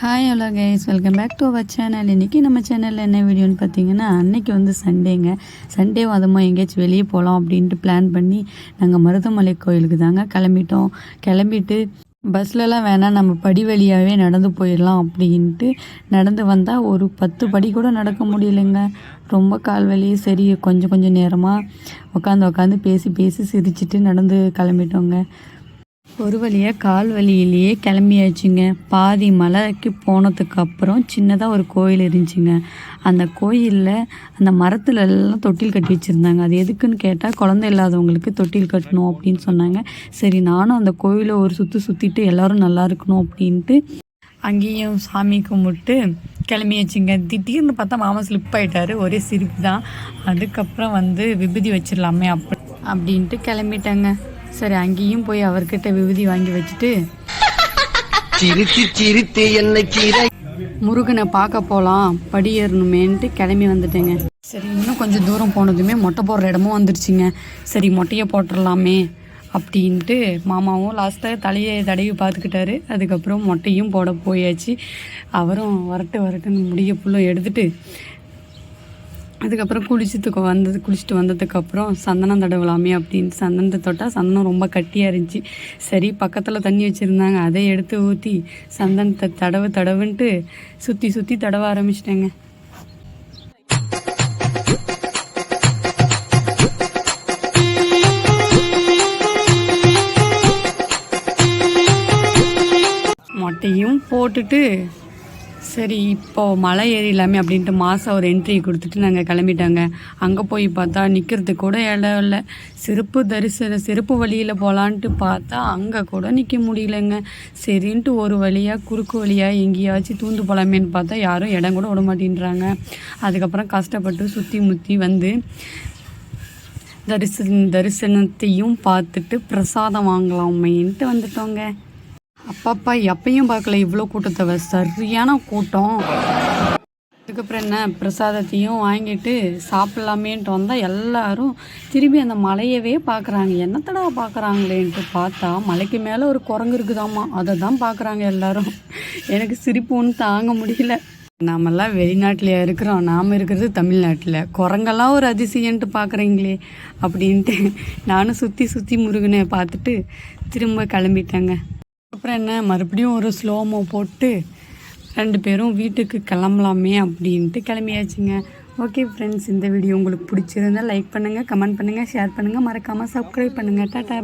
Hi hello guys welcome back to our channel இன்றைக்கி நம்ம சேனலில் என்ன வீடியோன்னு பார்த்தீங்கன்னா அன்னைக்கு வந்து சண்டேங்க சண்டே வாதமாக எங்கேயாச்சும் வெளியே போகலாம் அப்படின்ட்டு பிளான் பண்ணி நாங்கள் மருதமலை கோயிலுக்கு தாங்க கிளம்பிட்டோம். கிளம்பிட்டு பஸ்லலாம் வேணால் நம்ம படி வழியாகவே நடந்து போயிடலாம் அப்படின்ட்டு நடந்து வந்தால் ஒரு பத்து படி கூட நடக்க முடியலைங்க. ரொம்ப கால் வலி சரி கொஞ்சம் கொஞ்சம் நேரமாக உட்காந்து உட்காந்து பேசி பேசி சிரிச்சிட்டு நடந்து கிளம்பிட்டோங்க. ஒரு வழியாக கால் வழியிலேயே கிளம்பியாச்சுங்க. பாதி மலைக்கு போனதுக்கு அப்புறம் சின்னதாக ஒரு கோயில் இருந்துச்சுங்க. அந்த கோயிலில் அந்த மரத்துல எல்லாம் தொட்டில் கட்டி வச்சுருந்தாங்க. அது எதுக்குன்னு கேட்டால் குழந்தை இல்லாதவங்களுக்கு தொட்டில் கட்டணும் அப்படின்னு சொன்னாங்க. சரி நானும் அந்த கோயிலை ஒரு சுற்று சுற்றிட்டு எல்லோரும் நல்லா இருக்கணும் அப்படின்ட்டு அங்கேயும் சாமி கும்பிட்டு கிளம்பியாச்சுங்க. திடீர்னு பார்த்தா மாமா ஸ்லிப் ஆகிட்டாரு ஒரே சிரிப்பு தான். அதுக்கப்புறம் வந்து விபதி வச்சிடலாமே அப்படி அப்படின்ட்டு கிளம்பிட்டேங்க. சரி அங்கேயும் போய் அவர்கிட்ட விபூதி வாங்கி வச்சுட்டு சிரித்து சிரித்து என்னை கீரை முருகனை பார்க்க போகலாம் படி ஏறணுமேன்ட்டு கிளம்பி வந்துட்டேங்க. சரி இன்னும் கொஞ்சம் தூரம் போனதுமே மொட்டை போடுற இடமும் வந்துருச்சுங்க. சரி மொட்டையை போட்டுடலாமே அப்படின்ட்டு மாமாவும் லாஸ்ட்டாக தலையை தடவி பார்த்துக்கிட்டாரு. அதுக்கப்புறம் மொட்டையும் போட போயாச்சு. அவரும் வரட்டு வரட்டுன்னு முடிய புல்லும் எடுத்துட்டு அதுக்கப்புறம் குளிச்சதுக்கு வந்தது குளிச்சுட்டு வந்ததுக்கப்புறம் சந்தனம் தடவலாமே அப்படின்ட்டு சந்தனத்தை தொட்டால் சந்தனம் ரொம்ப கட்டியாக இருந்துச்சு. சரி பக்கத்தில் தண்ணி வச்சுருந்தாங்க. அதை எடுத்து ஊற்றி சந்தனத்தை தடவு தடவுன்ட்டு சுற்றி சுற்றி தடவ ஆரம்பிச்சிட்டேங்க. மொட்டையும் போட்டுட்டு சரி இப்போது மலை ஏறிடலாமே அப்படின்ட்டு மாதம் ஒரு என்ட்ரி கொடுத்துட்டு நாங்கள் கிளம்பிட்டாங்க. அங்கே போய் பார்த்தா நிற்கிறதுக்கு கூட இடம் இல்லை. செருப்பு தரிசன செருப்பு வழியில் போகலான்ட்டு பார்த்தா அங்கே கூட நிற்க முடியலங்க. சரின்ட்டு ஒரு வழியாக குறுக்கு வழியாக எங்கேயாச்சும் தூந்து போகலாமேன்னு பார்த்தா யாரும் இடம் கூட விட மாட்டேன்றாங்க. அதுக்கப்புறம் கஷ்டப்பட்டு சுற்றி முற்றி வந்து தரிசன தரிசனத்தையும் பார்த்துட்டு பிரசாதம் வாங்கலாமேன்ட்டு வந்துட்டோங்க. அப்பப்பா எப்பயும் பார்க்கல. இவ்வளோ கூட்டத்தை சரியான கூட்டம். அதுக்கப்புறம் என்ன? பிரசாதத்தையும் வாங்கிட்டு சாப்பிட்லாமேன்ட்டு வந்தால் எல்லாரும் திரும்பி அந்த மலையவே பார்க்குறாங்க என்னத்தடா பார்க்குறாங்களேன்ட்டு பார்த்தா மலைக்கு மேலே ஒரு குரங்கு இருக்குதாம்மா. அதை தான் பார்க்குறாங்க எல்லாரும். எனக்கு சிரிப்பு ஒன்று தாங்க முடியல. நாமெல்லாம் வெளிநாட்டிலையா இருக்கிறோம். நாம் இருக்கிறது தமிழ்நாட்டில். குரங்கெல்லாம் ஒரு அதிசயன்ட்டு பார்க்குறீங்களே அப்படின்ட்டு நானும் சுற்றி சுற்றி முருகனை பார்த்துட்டு திரும்ப கிளம்பிட்டேங்க. அப்புறம் என்ன மறுபடியும் ஒரு ஸ்லோமோ போட்டு ரெண்டு பேரும் வீட்டுக்கு கிளம்பலாமே அப்படின்ட்டு கிளம்பியாச்சுங்க. ஓகே ஃப்ரெண்ட்ஸ் இந்த வீடியோ உங்களுக்கு பிடிச்சிருந்தா லைக் பண்ணுங்கள் கமெண்ட் பண்ணுங்கள் ஷேர் பண்ணுங்கள் மறக்காமல் சப்ஸ்கிரைப் பண்ணுங்கள் டாட்டா